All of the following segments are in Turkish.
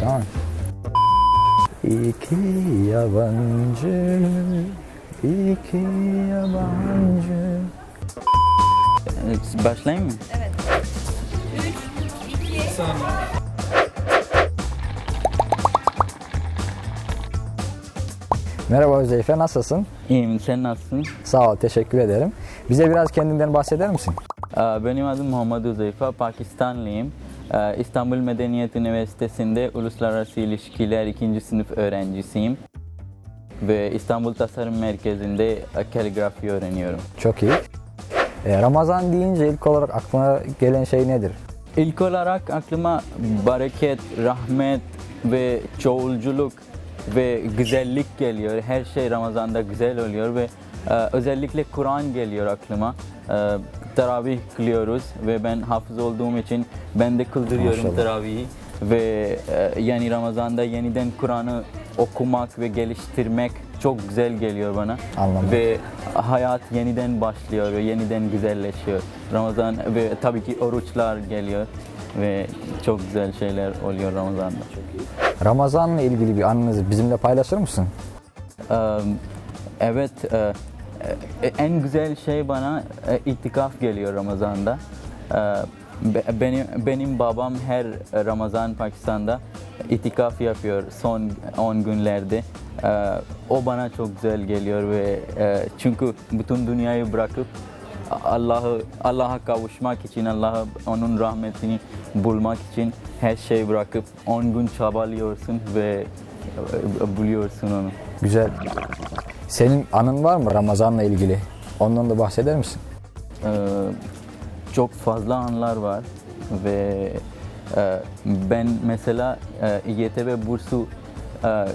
Tamam. İki yabancı, iki yabancı. Ee, Başlayayım mı? Merhaba Özeyfe, nasılsın? İyiyim, sen nasılsın? Sağ ol, teşekkür ederim. Bize biraz kendinden bahseder misin? Ee, Benim adım Muhammed Uzeyfa, Pakistanlıyım. Ee, İstanbul Medeniyet Üniversitesi'nde Uluslararası İlişkiler 2. sınıf öğrencisiyim. Ve İstanbul Tasarım Merkezi'nde e, kaligrafi öğreniyorum. Çok iyi. Ee, Ramazan deyince ilk olarak aklına gelen şey nedir? İlk olarak aklıma bereket, rahmet ve çoğulculuk ve güzellik geliyor. Her şey Ramazan'da güzel oluyor ve e, özellikle Kur'an geliyor aklıma. Teravih kılıyoruz ve ben hafız olduğum için ben de kıldırıyorum Maşallah. teravihi ve e, yani Ramazan'da yeniden Kur'an'ı okumak ve geliştirmek çok güzel geliyor bana. Anladım. Ve hayat yeniden başlıyor ve yeniden güzelleşiyor. Ramazan ve tabii ki oruçlar geliyor ve çok güzel şeyler oluyor Ramazan'da. Ramazan'la ilgili bir anınızı bizimle paylaşır mısın? Ee, Evet, e, en güzel şey bana e, itikaf geliyor Ramazan'da. Be- Benim, benim babam her Ramazan Pakistan'da itikaf yapıyor son 10 günlerde. O bana çok güzel geliyor ve e, çünkü bütün dünyayı bırakıp Allah'ı Allah'a kavuşmak için, Allah'a onun rahmetini bulmak için her şeyi bırakıp 10 gün çabalıyorsun ve e, buluyorsun onu. Güzel. Senin anın var mı Ramazan'la ilgili? Ondan da bahseder misin? Ee, çok fazla anlar var ve e, ben mesela e, İGTB bursu e,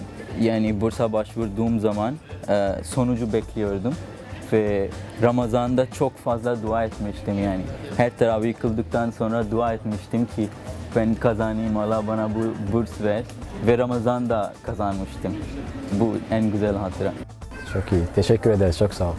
yani bursa başvurduğum zaman e, sonucu bekliyordum ve Ramazan'da çok fazla dua etmiştim yani. Her teravih kıldıktan sonra dua etmiştim ki ben kazanayım Allah bana bu burs ver ve Ramazan'da kazanmıştım. Bu en güzel hatıra. Çok iyi. Teşekkür ederiz. Çok sağ ol.